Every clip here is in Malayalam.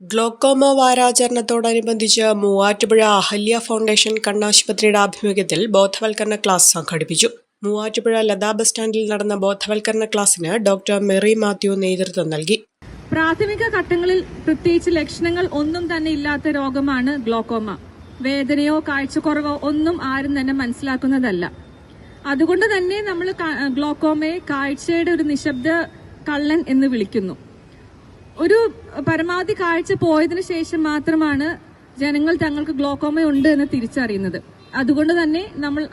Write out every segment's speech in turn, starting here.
ഗ്ലോക്കോമ വാരാചരണത്തോടനുബന്ധിച്ച് മൂവാറ്റുപുഴ അഹല്യ ഫൗണ്ടേഷൻ കണ്ണാശുപത്രിയുടെ ആഭിമുഖ്യത്തിൽ ബോധവൽക്കരണ ക്ലാസ് സംഘടിപ്പിച്ചു. മൂവാറ്റുപുഴ ലതാ ബസ് സ്റ്റാൻഡിൽ നടന്ന ബോധവൽക്കരണ ക്ലാസ്സിന് ഡോക്ടർ മെറി മാത്യു നേതൃത്വം നൽകി. പ്രാഥമിക ഘട്ടങ്ങളിൽ പ്രത്യേകിച്ച് ലക്ഷണങ്ങൾ ഒന്നും തന്നെ ഇല്ലാത്ത രോഗമാണ് ഗ്ലോക്കോമ. വേദനയോ കാഴ്ചക്കുറവോ ഒന്നും ആരും തന്നെ മനസ്സിലാക്കുന്നതല്ല. അതുകൊണ്ട് തന്നെ നമ്മൾ ഗ്ലോക്കോമയെ കാഴ്ചയുടെ ഒരു നിശബ്ദ കള്ളൻ എന്ന് വിളിക്കുന്നു. ഒരു പരമാവധി കാഴ്ച പോയതിനു ശേഷം മാത്രമാണ് ജനങ്ങൾ തങ്ങൾക്ക് ഗ്ലോക്കോമ ഉണ്ട് എന്ന് തിരിച്ചറിയുന്നത്. അതുകൊണ്ട് തന്നെ നമ്മൾ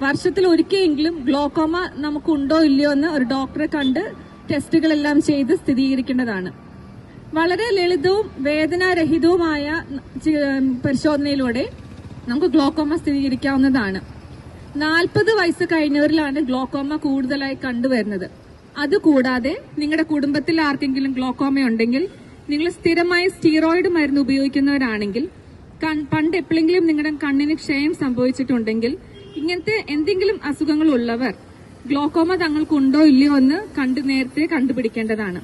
വർഷത്തിൽ ഒരിക്കലെങ്കിലും ഗ്ലോക്കോമ നമുക്കുണ്ടോ ഇല്ലയോ എന്ന് ഒരു ഡോക്ടറെ കണ്ട് ടെസ്റ്റുകളെല്ലാം ചെയ്ത് സ്ഥിരീകരിക്കേണ്ടതാണ്. വളരെ ലളിതവും വേദനാരഹിതവുമായ പരിശോധനയിലൂടെ നമുക്ക് ഗ്ലോക്കോമ സ്ഥിരീകരിക്കാവുന്നതാണ്. നാൽപ്പത് വയസ്സ് കഴിഞ്ഞവരിലാണ് ഗ്ലോക്കോമ കൂടുതലായി കണ്ടുവരുന്നത്. അതുകൂടാതെ നിങ്ങളുടെ കുടുംബത്തിൽ ആർക്കെങ്കിലും ഗ്ലോക്കോമ ഉണ്ടെങ്കിൽ നിങ്ങൾ സ്ഥിരമായി സ്റ്റീറോയിഡ് മരുന്ന് ഉപയോഗിക്കുന്നവരാണെങ്കിൽ പണ്ട് എപ്പോഴെങ്കിലും നിങ്ങളുടെ കണ്ണിന് ക്ഷയം സംഭവിച്ചിട്ടുണ്ടെങ്കിൽ ഇങ്ങനത്തെ എന്തെങ്കിലും അസുഖങ്ങൾ ഉള്ളവർ ഗ്ലോക്കോമ തങ്ങൾക്കുണ്ടോ ഇല്ലയോ എന്ന് കണ്ടു നേരത്തെ കണ്ടുപിടിക്കേണ്ടതാണ്.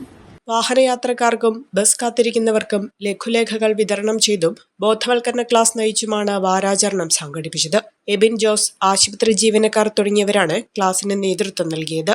വാഹനയാത്രക്കാർക്കും ബസ് കാത്തിരിക്കുന്നവർക്കും ലഘുലേഖകൾ വിതരണം ചെയ്തും ബോധവൽക്കരണ ക്ലാസ് നയിച്ചുമാണ് വാരാചരണം സംഘടിപ്പിച്ചത്. എബിൻ ജോസ് ആശുപത്രി ജീവനക്കാർ തുടങ്ങിയവരാണ് ക്ലാസിന് നേതൃത്വം നൽകിയത്.